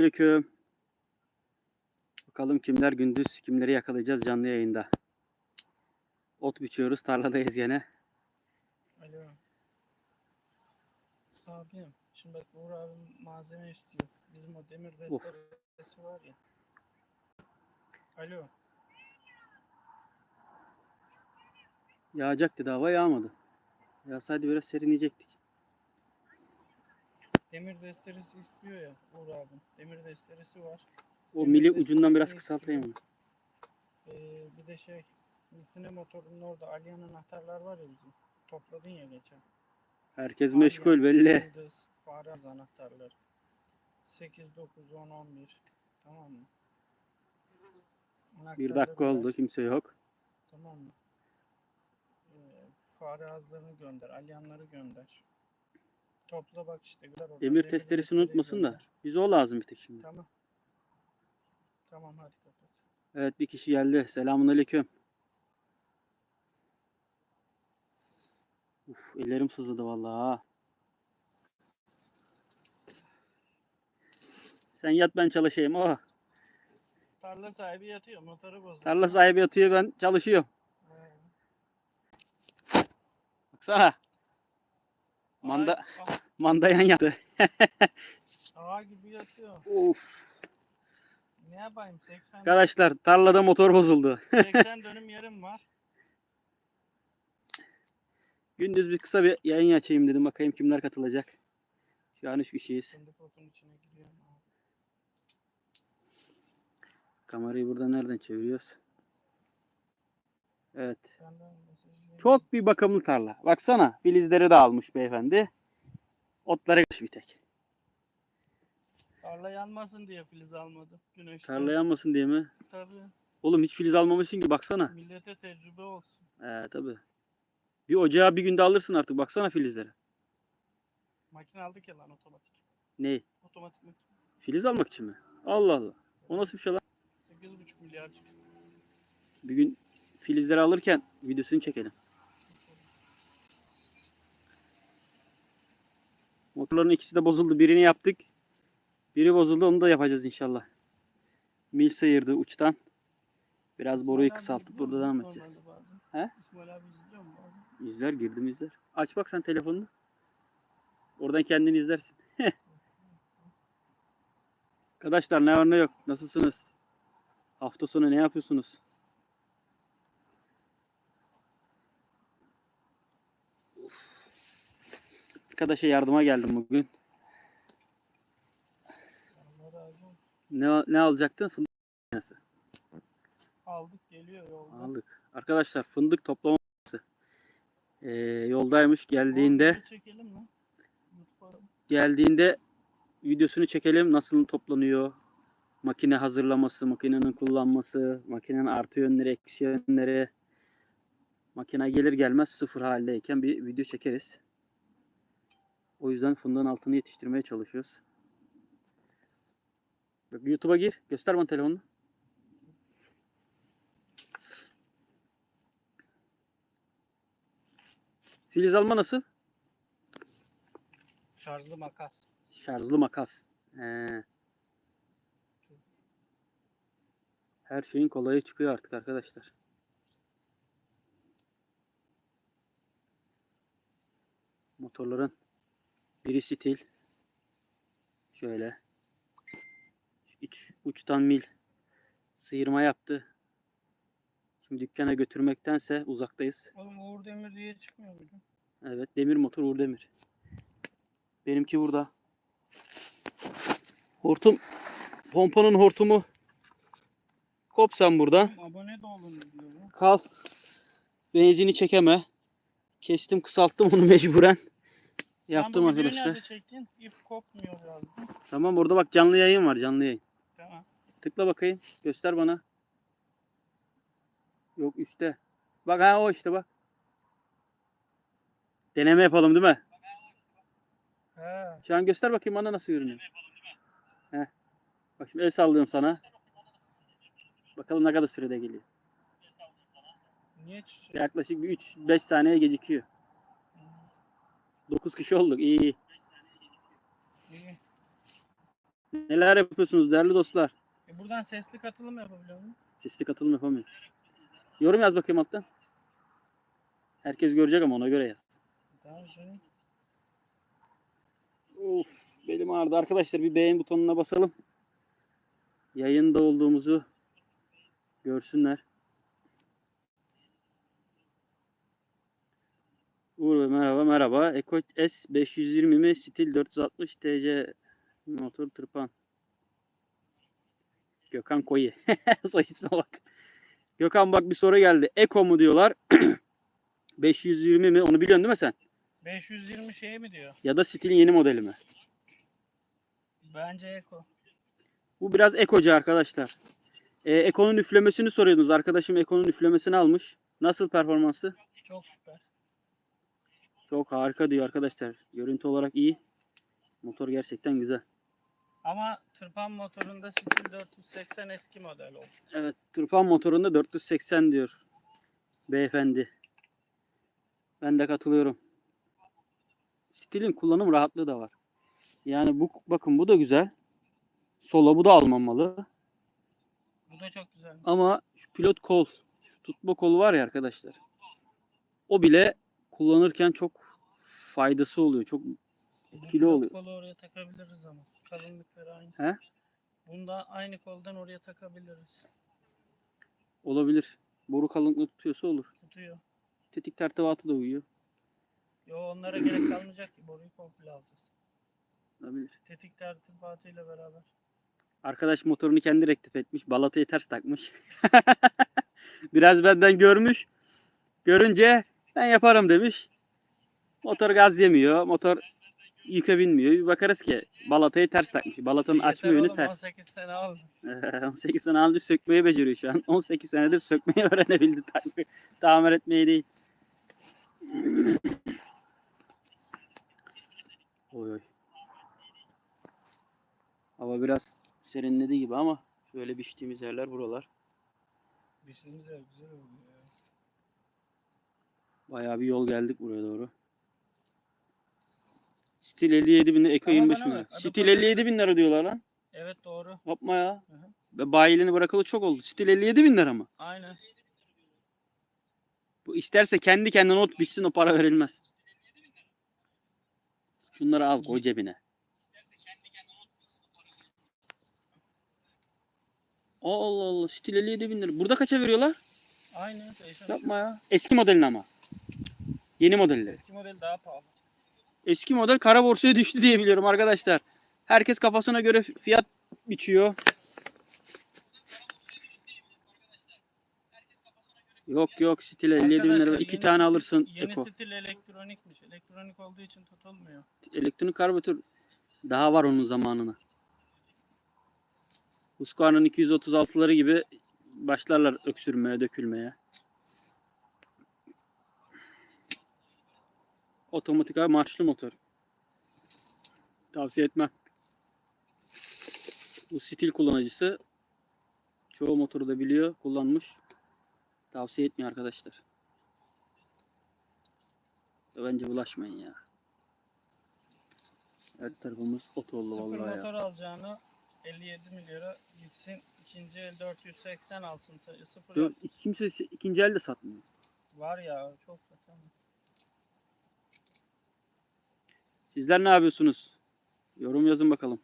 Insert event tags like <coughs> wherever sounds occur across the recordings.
Aleyküm. Bakalım kimler gündüz kimleri yakalayacağız canlı yayında. Ot biçiyoruz tarladayız gene. Alo. Abim, şimdi bak Uğur abim malzeme istiyor. Bizim o demir Of. destesi var ya. Alo. Yağacaktı da hava yağmadı. Yağsaydı biraz serinleyecektik. Demir desteresi istiyor ya Uğur abim. Demir desteresi var. O Demir mili ucundan biraz kısaltayım onu. Ee, bir de şey, sine motorunun orada Alyan anahtarlar var ya bizim. Topladın ya geçen. Herkes Alyan, meşgul belli. Yıldız, Faraz anahtarlar. 8, 9, 10, 11. Tamam mı? Bir Anahtarları dakika oldu ver. kimse yok. Tamam mı? Ee, fare ağızlarını gönder, alyanları gönder. Topla bak işte. Demir testeresini unutmasın da. Bize o lazım bir tek şimdi. Tamam. Tamam hadi kapat. Evet bir kişi geldi. Selamun aleyküm. Uf, ellerim sızladı vallahi. Sen yat ben çalışayım. Oh. Tarla sahibi yatıyor, motoru bozuldu. Tarla sahibi yatıyor ben çalışıyorum. Baksana. Manda, <laughs> Ay, mandayan yattı. <laughs> ağa gibi yatıyor. Of. Ne yapayım? 80, Arkadaşlar tarlada motor bozuldu. <laughs> 80 dönüm yerim var. Gündüz bir kısa bir yayın açayım dedim. Bakayım kimler katılacak. Şu an üç kişiyiz. Kamerayı burada nereden çeviriyoruz? Evet. Çok bir bakımlı tarla. Baksana filizleri de almış beyefendi. Otlara bir tek. Tarla yanmasın diye filiz almadım. Güneşten. Tarla yanmasın diye mi? Tabii. Oğlum hiç filiz almamışsın ki baksana. Millete tecrübe olsun. Ee tabi. Bir ocağı bir günde alırsın artık. Baksana filizlere. Makine aldık ya lan otomatik. Ne? Otomatik makine. Filiz almak için mi? Allah Allah. O nasıl bir şey lan? 8,5 milyarcık. Bir gün filizleri alırken videosunu çekelim. Motorların ikisi de bozuldu. Birini yaptık. Biri bozuldu. Onu da yapacağız inşallah. Mil sıyırdı uçtan. Biraz boruyu kısaltıp burada devam edeceğiz. He? İzler girdim izler. Aç bak sen telefonunu. Oradan kendini izlersin. <laughs> Arkadaşlar ne var ne yok. Nasılsınız? Hafta sonu ne yapıyorsunuz? Arkadaşa yardıma geldim bugün. Ne, ne alacaktın? Fındık makinesi. Aldık geliyor yolda. Aldık. Arkadaşlar fındık toplama makinesi. Ee, yoldaymış geldiğinde geldiğinde videosunu çekelim. Nasıl toplanıyor? Makine hazırlaması, makinenin kullanması, makinenin artı yönleri, eksi yönleri. Makine gelir gelmez sıfır haldeyken bir video çekeriz. O yüzden fındığın altını yetiştirmeye çalışıyoruz. Bak, YouTube'a gir. Göster bana telefonunu. Filiz alma nasıl? Şarjlı makas. Şarjlı makas. He. Her şeyin kolayı çıkıyor artık arkadaşlar. Motorların biri stil. Şöyle. İç, uçtan mil sıyırma yaptı. Şimdi dükkana götürmektense uzaktayız. Oğlum Uğur Demir diye çıkmıyor muydu? Evet demir motor Uğur Demir. Benimki burada. Hortum pompanın hortumu kop sen buradan. Oğlum Abone de olun diyor. Kal. Benzini çekeme. Kestim kısalttım onu mecburen. Yaptım Sen bu videoyu arkadaşlar. Çektin? İp kopmuyor lazım. Tamam orada bak canlı yayın var canlı yayın. Tamam. Tıkla bakayım. Göster bana. Yok üstte. Bak ha o işte bak. Deneme yapalım değil mi? He. Şu an göster bakayım bana nasıl görünüyor. Heh. Bak şimdi el sallıyorum sana. Bakalım ne kadar sürede geliyor. Niye çiçek? Yaklaşık bir 3-5 saniye gecikiyor. 9 kişi olduk. İyi iyi. İyi. Neler yapıyorsunuz değerli dostlar? E buradan sesli katılım yapabiliyor muyum? Sesli katılım yapamıyor. Yorum yaz bakayım alttan. Herkes görecek ama ona göre yaz. Tamam canım. Of belim ağrıdı. Arkadaşlar bir beğen butonuna basalım. Yayında olduğumuzu görsünler. Uğur Bey merhaba merhaba. Eko S 520 mi? Stil 460 TC motor tırpan. Gökhan Koyu. <laughs> Soy isme bak. Gökhan bak bir soru geldi. Eko mu diyorlar? <clears throat> 520 mi? Onu biliyorsun değil mi sen? 520 şey mi diyor? Ya da Stil'in yeni modeli mi? Bence Eko. Bu biraz ekocu arkadaşlar. Ee, Eko'nun üflemesini soruyordunuz. Arkadaşım Eko'nun üflemesini almış. Nasıl performansı? Çok süper. Çok harika diyor arkadaşlar. Görüntü olarak iyi. Motor gerçekten güzel. Ama tırpan motorunda stil 480 eski model oldu. Evet, tırpan motorunda 480 diyor beyefendi. Ben de katılıyorum. Stilin kullanım rahatlığı da var. Yani bu bakın bu da güzel. Solo bu da almamalı. Bu da çok güzel. Ama şu pilot kol, şu tutma kolu var ya arkadaşlar. O bile kullanırken çok faydası oluyor. Çok Bu kilo oluyor. Kolu oraya takabiliriz ama. Kalınlıkları aynı. He? Bunda aynı koldan oraya takabiliriz. olabilir. Boru kalınlığı tutuyorsa olur. Tutuyor. Tetik tertibatı da uyuyor. Yo onlara gerek kalmayacak ki. Boruyu komple alacağız. Olabilir. Tetik tertibatıyla beraber. Arkadaş motorunu kendi rektif etmiş. Balatayı ters takmış. <laughs> Biraz benden görmüş. Görünce ben yaparım demiş. Motor gaz yemiyor. Motor yıka binmiyor. Bir bakarız ki balatayı ters takmış. Balatanın açma Yeter yönü oğlum, ters. 18 <laughs> sene aldı. 18 sene önce sökmeyi beceriyor şu an. <laughs> 18 senedir sökmeyi öğrenebildi. Tamir etmeyi değil. <coughs> Oy oy. Hava biraz serinledi gibi ama şöyle biçtiğimiz yerler buralar. Biçtiğimiz yer güzel oldu ya. Bayağı bir yol geldik buraya doğru. Stil 57 bin lira, Eko Ama 25 bana bin lira. bak, hadi Stil bakalım. 57 bin lira diyorlar lan. Evet doğru. Yapma ya. Hı hı. Ve Bayiliğini bırakalı çok oldu. Stil 57 bin lira mı? Aynen. Bu isterse kendi kendine not bitsin o para verilmez. Şunları al koy cebine. Allah Allah stil 57 bin lira. Burada kaça veriyorlar? Değişen. Yapma ya. Eski modelin ama. Yeni modelleri. Eski model daha pahalı. Eski model kara borsaya düştü diye biliyorum arkadaşlar. Herkes kafasına göre fiyat biçiyor. Yok yok stil 57 bin lira. İki tane stil- alırsın Yeni Eko. stil elektronikmiş. Elektronik olduğu için tutulmuyor. Elektronik karbüratör daha var onun zamanına. Husqvarna'nın 236'ları gibi başlarlar öksürmeye, dökülmeye. Otomatik abi marşlı motor. Tavsiye etmem. Bu stil kullanıcısı çoğu motoru da biliyor, kullanmış. Tavsiye etmiyor arkadaşlar. Bence bulaşmayın ya. Her tarafımız ot oldu Sıfır vallahi motor ya. alacağını 57 milyara gitsin ikinci el 480 alsın. Sıfır Dö- Kimse ikinci el de satmıyor. var ya çok zaten. Sizler ne yapıyorsunuz? Yorum yazın bakalım.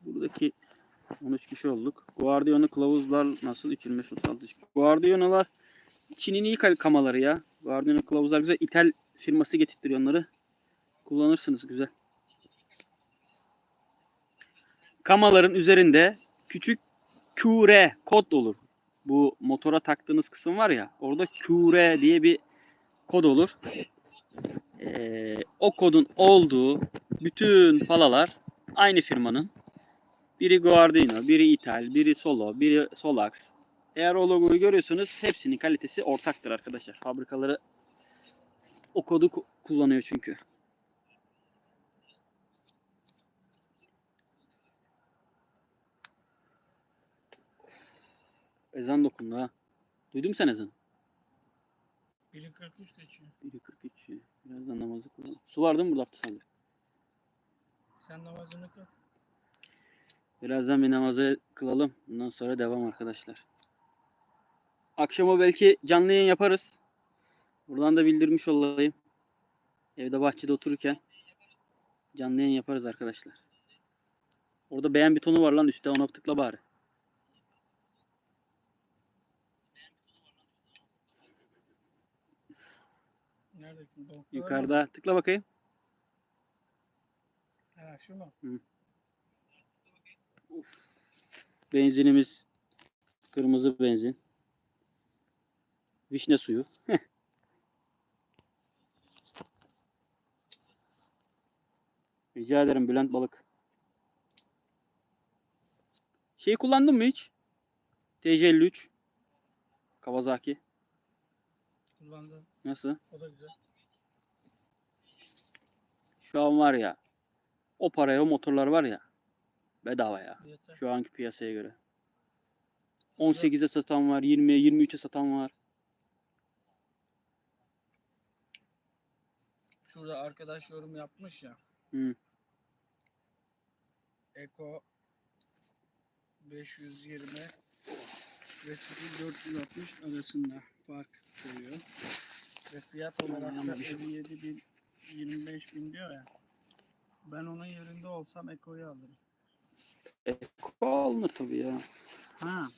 Buradaki 13 kişi olduk. Guardiola kılavuzlar nasıl? 25 36. Guardiola'lar Çin'in iyi kamaları ya. Guardiola kılavuzlar güzel. İthal firması getirtiyor onları. Kullanırsınız güzel. Kamaların üzerinde küçük QR kod olur. Bu motora taktığınız kısım var ya orada QR diye bir kod olur. Ee, o kodun olduğu bütün palalar aynı firmanın. Biri Guardino, biri Ital, biri Solo, biri Solax. Eğer o logoyu görüyorsanız hepsinin kalitesi ortaktır arkadaşlar. Fabrikaları o kodu ku- kullanıyor çünkü. Ezan dokundu ha. Duydun mu sen ezanı? Biri 43 geçiyor. Biri 43. Birazdan namazı kılalım. Su var değil mi burada abdest Sen namazını kıl. Birazdan bir namazı kılalım. Bundan sonra devam arkadaşlar. Akşama belki canlı yayın yaparız. Buradan da bildirmiş olayım. Evde bahçede otururken canlı yayın yaparız arkadaşlar. Orada beğen butonu var lan üstte ona tıkla bari. Nerede? Balıklar mı? Yukarıda tıkla bakayım. Ha şu mu? Benzinimiz kırmızı benzin. Vişne suyu. Rica ederim Bülent Balık. Şey kullandın mı hiç? TC53 Kawasaki. Kullandım. Nasıl? O da güzel. Şu an var ya. O paraya o motorlar var ya. Bedava ya. Yeter. Şu anki piyasaya göre. 18'e satan var, 20'ye, 23'e satan var. Şurada arkadaş yorum yapmış ya. Hı. Eko 520 ve 460 arasında fark koyuyor. Ve fiyat olarak da yanlış. 57 bin 25 bin diyor ya. Ben onun yerinde olsam Eko'yu alırım. Eko alınır tabii ya. Ha,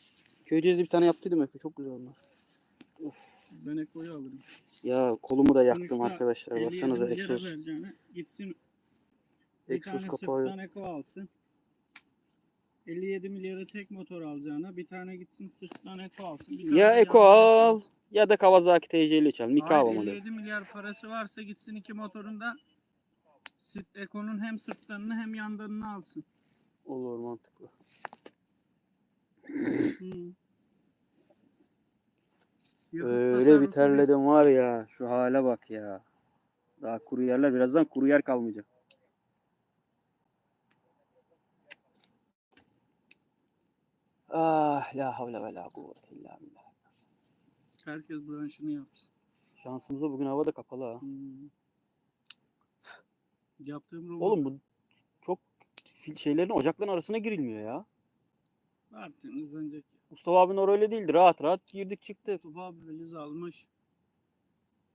Köyceğiz'de bir tane yaptıydım Efe. Çok güzel onlar. ben Eko'yu alırım. Ya kolumu da yaktım Sonuçta arkadaşlar. 57 Baksanıza egzoz. Gitsin bir Egzoz tane kapağı. sırttan Eko alsın. 57 milyara tek motor alacağına bir tane gitsin sırttan Eko alsın. Bir tane Ya Eko al ya da Kawasaki TC53 al. Mikava Hayır, modeli. 57 milyar parası varsa gitsin iki motorunda Eko'nun hem sırtlarını hem yanlarını alsın. Olur mantıklı. Hı. Yakıt Öyle bir terledim var ya. Şu hale bak ya. Daha kuru yerler. Birazdan kuru yer kalmayacak. Ah la havle ve la kuvvete illa billah. Herkes branşını yapsın. Şansımıza bugün hava da kapalı ha. Hı. Yaptığım robot Oğlum bu çok şeylerin ocakların arasına girilmiyor ya. artık hızlanacak. Mustafa abinin orası öyle değildi. Rahat rahat girdik çıktık. Tufa abi filiz almış.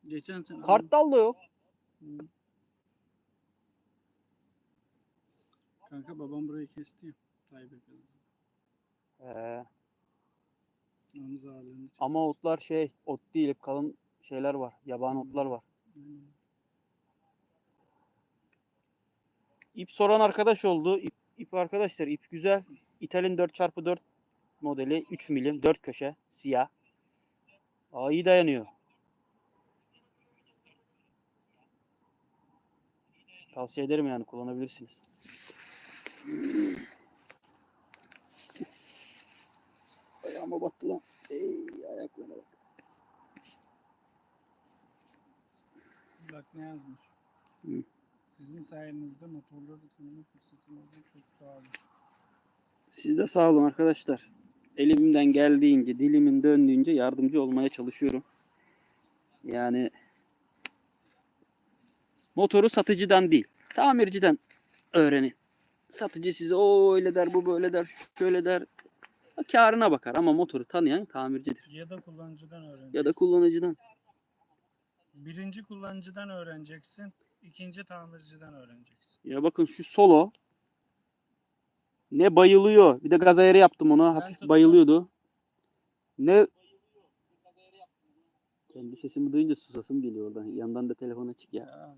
Geçen sene Karttal da yok. Kanka babam burayı kesti. Tayyip. Ee, Onun zararlarını çekti. ama otlar şey, ot değil hep kalın şeyler var. Yabani otlar var. Aynen. İp soran arkadaş oldu. İp, ip arkadaşlar ip güzel. İtalyan 4x4 modeli 3 milim 4 köşe siyah. Aa, iyi dayanıyor. Tavsiye ederim yani kullanabilirsiniz. Ayağıma battı lan. Ey ayaklarına bak. Bak ne yazmış. Hı. Sizin sayenizde motorları tanıma fırsatım oldu. Çok sağ olun. Siz de sağ olun arkadaşlar. Elimden geldiğince, dilimin döndüğünce yardımcı olmaya çalışıyorum. Yani motoru satıcıdan değil, tamirciden öğrenin. Satıcı size o öyle der, bu böyle der, şöyle der. Karına bakar ama motoru tanıyan tamircidir. Ya da kullanıcıdan öğreneceksin. Ya da kullanıcıdan. Birinci kullanıcıdan öğreneceksin. ikinci tamirciden öğreneceksin. Ya bakın şu solo ne bayılıyor. Bir de gaz ayarı yaptım ona. Hafif tuttum. bayılıyordu. Ne kendi sesimi duyunca susasım geliyor oradan. Yandan da telefon açık ya. Ya.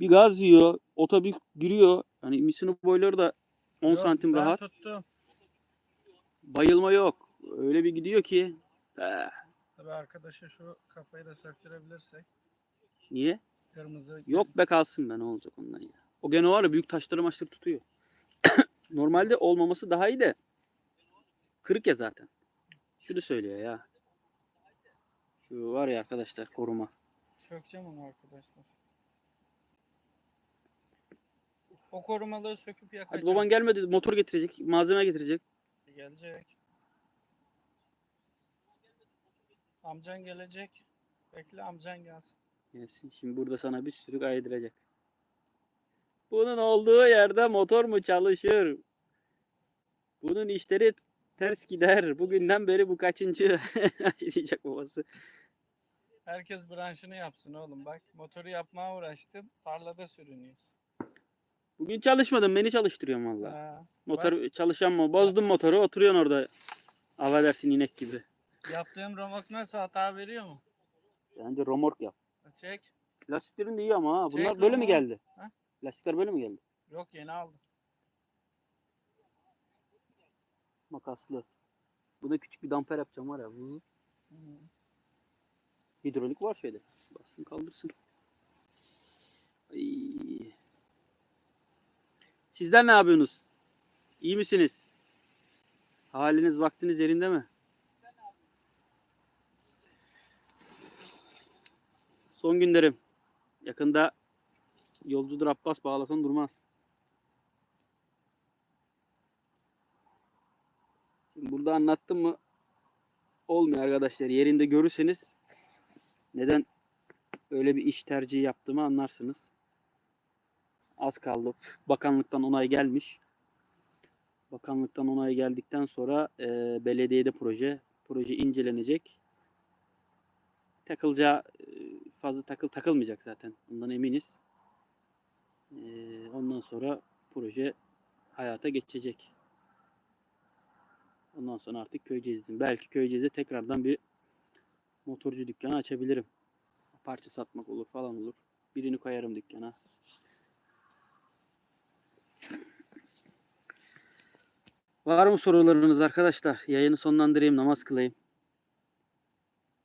Bir gaz yiyor. Ota bir giriyor. Hani misini boyları da 10 Yok, santim ben rahat. tuttum. Bayılma yok. Öyle bir gidiyor ki. Eh, Tabii arkadaşa şu kafayı da söktürebilirsek. niye? Kırmızı. Yok be kalsın be ne olacak ondan ya. O gene var ya büyük taşları maçları tutuyor. <coughs> Normalde olmaması daha iyi de. Kırık ya zaten. Şunu söylüyor ya. Şu var ya arkadaşlar koruma. Sökeceğim onu arkadaşlar. O korumaları söküp yakacağım. Hadi baban gelmedi motor getirecek malzeme getirecek. Gelecek. Amcan gelecek. Bekle amcan gelsin. Gelsin. Şimdi burada sana bir sürü kaydıracak. Bunun olduğu yerde motor mu çalışır? Bunun işleri ters gider. Bugünden beri bu kaçıncı <laughs> diyecek babası. Herkes branşını yapsın oğlum bak. Motoru yapmaya uğraştım. Tarlada sürünüyoruz. Bugün çalışmadım. Beni çalıştırıyorum valla. Ha, Motor çalışan mı? Bozdum motoru. Oturuyorsun orada. Affedersin inek gibi. yaptığım romok nasıl hata veriyor mu? Bence romork yap. Çek. Lastiklerin de iyi ama ha. Bunlar Çek böyle mi romork. geldi? Ha? Lastikler böyle mi geldi? Yok yeni aldım. Makaslı. Bu da küçük bir damper yapacağım var ya. Hı. Hidrolik var şeyde. Bassın kaldırsın. Ay. Sizler ne yapıyorsunuz? İyi misiniz? Haliniz vaktiniz yerinde mi? Son günlerim. Yakında yolcudur Abbas bağlasan durmaz. Burada anlattım mı olmuyor arkadaşlar. Yerinde görürseniz neden öyle bir iş tercihi yaptığımı anlarsınız. Az kaldı. Bakanlıktan onay gelmiş. Bakanlıktan onay geldikten sonra e, belediyede proje proje incelenecek. Takılacağı e, fazla takıl takılmayacak zaten. Bundan eminiz. E, ondan sonra proje hayata geçecek. Ondan sonra artık Köyceğiz'in. Belki Köyceğiz'e tekrardan bir motorcu dükkanı açabilirim. Parça satmak olur falan olur. Birini koyarım dükkana. Var mı sorularınız arkadaşlar? Yayını sonlandırayım, namaz kılayım.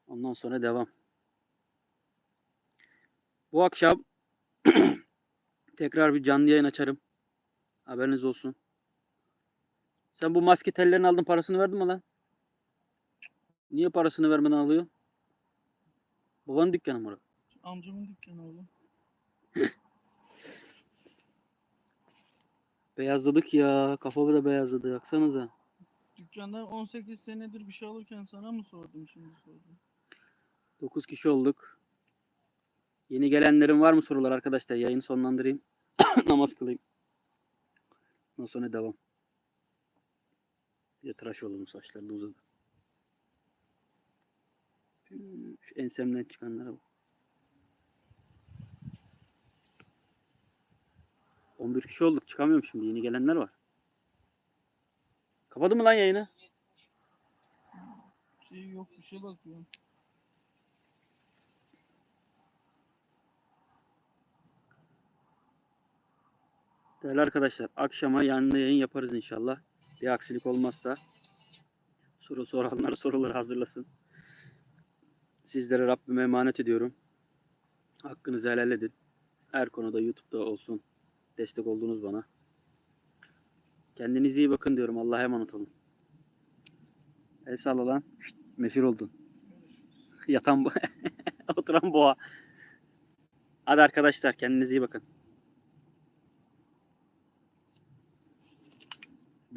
Ondan sonra devam. Bu akşam <clears throat> tekrar bir canlı yayın açarım. Haberiniz olsun. Sen bu maske tellerini aldın parasını verdin mi lan? Niye parasını vermeden alıyorsun? Babanın dükkanı mı orası? Amcamın dükkanı oğlum. Beyazladık ya. Kafamı da beyazladı. Yaksanıza. Dükkanda 18 senedir bir şey alırken sana mı sordum şimdi sordum. 9 kişi olduk. Yeni gelenlerin var mı sorular arkadaşlar? Yayını sonlandırayım. <coughs> Namaz kılayım. Ondan sonra devam. Bir de tıraş oldum saçları da uzadı. Şu ensemden çıkanlara bak. 11 kişi olduk. Çıkamıyorum şimdi. Yeni gelenler var. Kapadı mı lan yayını? Bir şey yok bir şey bakıyorum. Değerli arkadaşlar akşama yanlı yayın yaparız inşallah. Bir aksilik olmazsa soru soranlar <laughs> soruları hazırlasın. Sizlere Rabbime emanet ediyorum. Hakkınızı helal edin. Her konuda YouTube'da olsun. Destek oldunuz bana. Kendinize iyi bakın diyorum. Allah'a emanet olun. El salla lan. Meşhur oldun. <laughs> Yatan <laughs> oturan boğa. Hadi arkadaşlar kendinize iyi bakın.